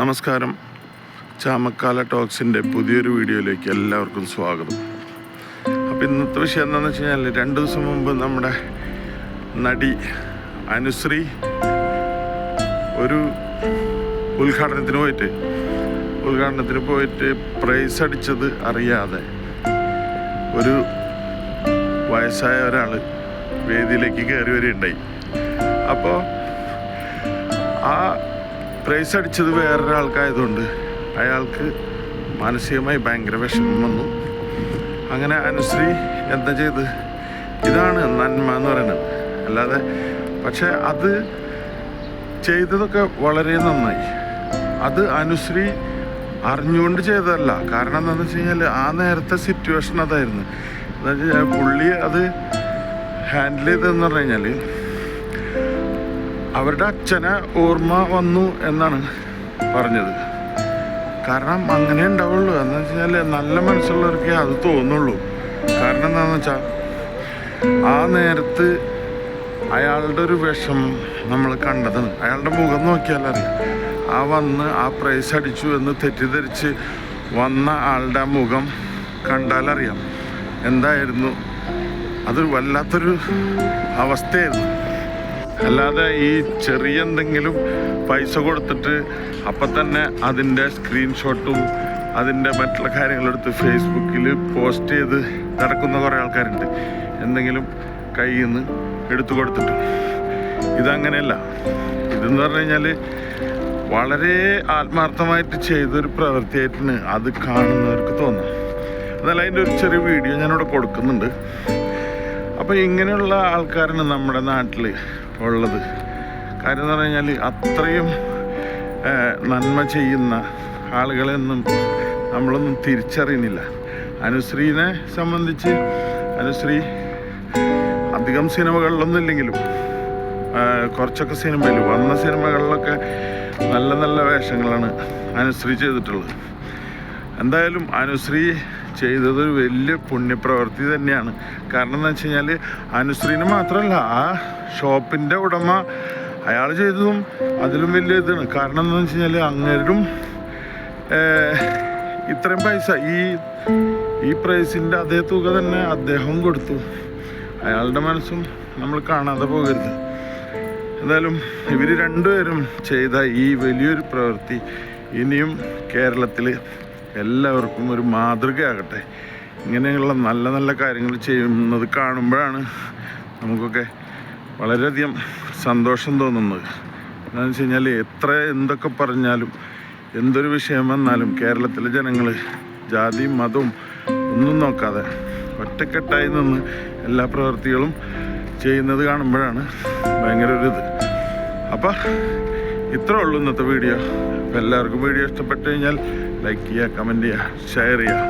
നമസ്കാരം. ചാമക്കാല ടോക്സിന്റെ പുതിയൊരു വീഡിയോയിലേക്ക് എല്ലാവർക്കും സ്വാഗതം. അപ്പോൾ ഇന്നത്തെ വിഷയം എന്താണെന്ന് വെച്ച് കഴിഞ്ഞാൽ രണ്ട് ദിവസം മുമ്പ് നമ്മുടെ നടി അനുശ്രീ ഒരു ഉദ്ഘാടനത്തിന് പോയിട്ട് ഉദ്ഘാടനത്തിന് പോയിട്ട് പ്രൈസ് അടിച്ചത് അറിയാതെ ഒരു വയസ്സായ ഒരാൾ വേദിയിലേക്ക് കയറി വരികയുണ്ടായി. അപ്പോൾ ആ പ്രൈസ് അടിച്ചത് വേറൊരാൾക്കായതുകൊണ്ട് അയാൾക്ക് മാനസികമായി ഭയങ്കര വിഷമം വന്നു. അങ്ങനെ അനുശ്രീ എന്താ ചെയ്ത്? ഇതാണ് നന്മ എന്ന് പറയുന്നത്. അല്ലാതെ പക്ഷെ അത് ചെയ്തതൊക്കെ വളരെ നന്നായി. അത് അനുശ്രീ അറിഞ്ഞുകൊണ്ട് ചെയ്തതല്ല. കാരണം എന്താണെന്ന് വെച്ച് കഴിഞ്ഞാൽ ആ നേരത്തെ സിറ്റുവേഷൻ അതായിരുന്നു. എന്താ വെച്ചാൽ പുള്ളി അത് ഹാൻഡിൽ ചെയ്തതെന്ന് പറഞ്ഞു കഴിഞ്ഞാൽ അവരുടെ അച്ഛനെ ഓർമ്മ വന്നു എന്നാണ് പറഞ്ഞത്. കാരണം അങ്ങനെ ഉണ്ടാവുള്ളൂ. എന്ന് വെച്ചാൽ നല്ല മനസ്സുള്ളവർക്കേ അത് തോന്നുള്ളൂ. കാരണം എന്താണെന്ന് വെച്ചാൽ ആ നേരത്ത് അയാളുടെ ഒരു വിഷം നമ്മൾ കണ്ടതാണ്. അയാളുടെ മുഖം നോക്കിയാലറിയാം ആ വന്ന് ആ പ്രൈസ് അടിച്ചു എന്ന് തെറ്റിദ്ധരിച്ച് വന്ന ആളുടെ മുഖം കണ്ടാലറിയാം എന്തായിരുന്നു? അതൊരു വല്ലാത്തൊരു അവസ്ഥയായിരുന്നു. അല്ലാതെ ഈ ചെറിയ എന്തെങ്കിലും പൈസ കൊടുത്തിട്ട് അപ്പം തന്നെ അതിന്റെ സ്ക്രീൻഷോട്ടും അതിന്റെ മറ്റുള്ള കാര്യങ്ങളെടുത്ത് ഫേസ്ബുക്കിൽ പോസ്റ്റ് ചെയ്ത് നടക്കുന്ന കുറേ ആൾക്കാരുണ്ട്. എന്തെങ്കിലും കയ്യിൽ നിന്ന് എടുത്തു കൊടുത്തിട്ട്. ഇതങ്ങനെയല്ല. ഇതെന്ന് പറഞ്ഞു കഴിഞ്ഞാൽ വളരെ ആത്മാർത്ഥമായിട്ട് ചെയ്തൊരു പ്രവൃത്തിയായിട്ടാണ് അത് കാണുന്നവർക്ക് തോന്നാം എന്നാലും അതിന്റെ ഒരു ചെറിയ വീഡിയോ ഞാനിവിടെ കൊടുക്കുന്നുണ്ട്. അപ്പോൾ ഇങ്ങനെയുള്ള ആൾക്കാരാണ് നമ്മുടെ നാട്ടിൽ ഉള്ളത്. കാര്യം എന്ന് പറഞ്ഞു കഴിഞ്ഞാൽ അത്രയും നന്മ ചെയ്യുന്ന ആളുകളെയൊന്നും നമ്മളൊന്നും തിരിച്ചറിയുന്നില്ല. അനുശ്രീനെ സംബന്ധിച്ച് അനുശ്രീ അധികം സിനിമകളിലൊന്നും ഇല്ലെങ്കിലും കുറച്ചൊക്കെ സിനിമയിൽ വന്ന സിനിമകളിലൊക്കെ നല്ല നല്ല വേഷങ്ങളാണ് അനുശ്രീ ചെയ്തിട്ടുള്ളത്. എന്തായാലും അനുശ്രീ ചെയ്തത് വലിയ പുണ്യപ്രവൃത്തി തന്നെയാണ്. കാരണം എന്ന് വെച്ച് കഴിഞ്ഞാൽ അനുശ്രീന് മാത്രമല്ല ആ ഷോപ്പിന്റെ ഉടമ അയാൾ ചെയ്തതും അതിലും വലിയ ഇതാണ്. കാരണം എന്താണെന്ന് വെച്ച് കഴിഞ്ഞാൽ അങ്ങേരും ഇത്രയും പൈസ ഈ ഈ പ്രൈസിന്റെ അതേ തുക തന്നെ അദ്ദേഹം കൊടുത്തു. അയാളുടെ മനസ്സും നമ്മൾ കാണാതെ പോകരുത്. എന്തായാലും ഇവർ രണ്ടുപേരും ചെയ്ത ഈ വലിയൊരു പ്രവൃത്തി ഇനിയും കേരളത്തിൽ എല്ലാവർക്കും ഒരു മാതൃകയാകട്ടെ. ഇങ്ങനെയുള്ള നല്ല നല്ല കാര്യങ്ങൾ ചെയ്യുന്നത് കാണുമ്പോഴാണ് നമുക്കൊക്കെ വളരെയധികം സന്തോഷം തോന്നുന്നത്. എന്താണെന്ന് വെച്ച് കഴിഞ്ഞാൽ എത്ര എന്തൊക്കെ പറഞ്ഞാലും എന്തൊരു വിഷയം വന്നാലും കേരളത്തിലെ ജനങ്ങൾ ജാതിയും മതവും ഒന്നും നോക്കാതെ ഒറ്റക്കെട്ടായി നിന്ന് എല്ലാ പ്രവൃത്തികളും ചെയ്യുന്നത് കാണുമ്പോഴാണ് ഭയങ്കര ഒരു ഇത്. അപ്പം ഇത്രേ ഉള്ളൂ ഇന്നത്തെ വീഡിയോ. എല്ലാവർക്കും വീഡിയോ ഇഷ്ടപ്പെട്ട് കഴിഞ്ഞാൽ ലൈക്ക് ചെയ്യുക കമന്റ് ചെയ്യുക ഷെയർ ചെയ്യുക.